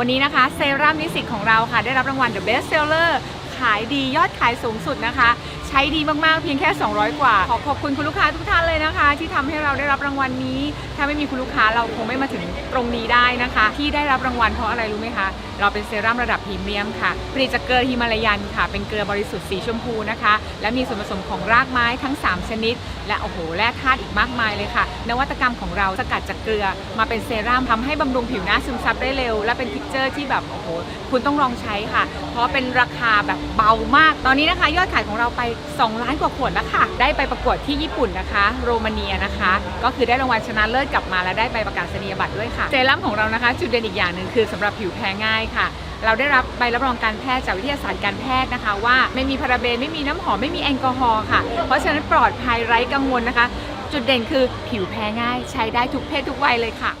วันนี้นะคะเซรั่มนิสิตของเราค่ะ ได้รับรางวัล The Best Seller ขายดียอดขายสูงสุดนะคะ ใช้ดีมากๆ เพียงแค่ 200 กว่า ขอขอบคุณคุณลูกค้าทุกท่านเลยนะคะ ที่ทำให้เราได้รับรางวัลนี้ ถ้าไม่มีคุณลูกค้าเราคงไม่มาถึงตรงนี้ได้นะคะ ที่ได้รับรางวัลเพราะอะไรรู้ไหมคะ เราเป็นเซรั่มระดับพรีเมียมค่ะผลิตจากเกลือฮิมาลายันค่ะ เป็นเกลือบริสุทธิ์สีชมพูนะคะ และมีส่วนผสมของรากไม้ทั้ง 3 ชนิด และโอ้โหแร่ธาตุอีกมากมายเลยค่ะ นวัตกรรมของเราสกัดจากเกลือมาเป็นเซรั่มทำให้บำรุงผิวหน้าซึมซับได้เร็ว และเป็นทิกเจอร์ที่แบบโอ้โหคุณต้องลองใช้ค่ะ เพราะเป็นราคาแบบเบามาก ตอนนี้นะคะ ยอดขายของเราไป2 ล้านกว่าขวดแล้วค่ะได้ไปประกวดที่ญี่ปุ่นนะคะ โรมาเนียนะคะ ก็คือได้รางวัลชนะเลิศกลับมาและได้ใบประกาศนียบัตรด้วยค่ะ เซรั่มของเรานะคะ จุดเด่นอีกอย่างหนึ่งคือสำหรับผิวแพ้ง่ายค่ะ เราได้รับใบรับรองการแพทย์จากวิทยาศาสตร์การแพทย์นะคะ ว่าไม่มีพาราเบนไม่มีน้ำหอมไม่มีแอลกอฮอล์ค่ะ เพราะฉะนั้นปลอดภัยไร้กังวลนะคะ จุดเด่นคือผิวแพ้ง่าย ใช้ได้ทุกเพศทุกวัยเลยค่ะ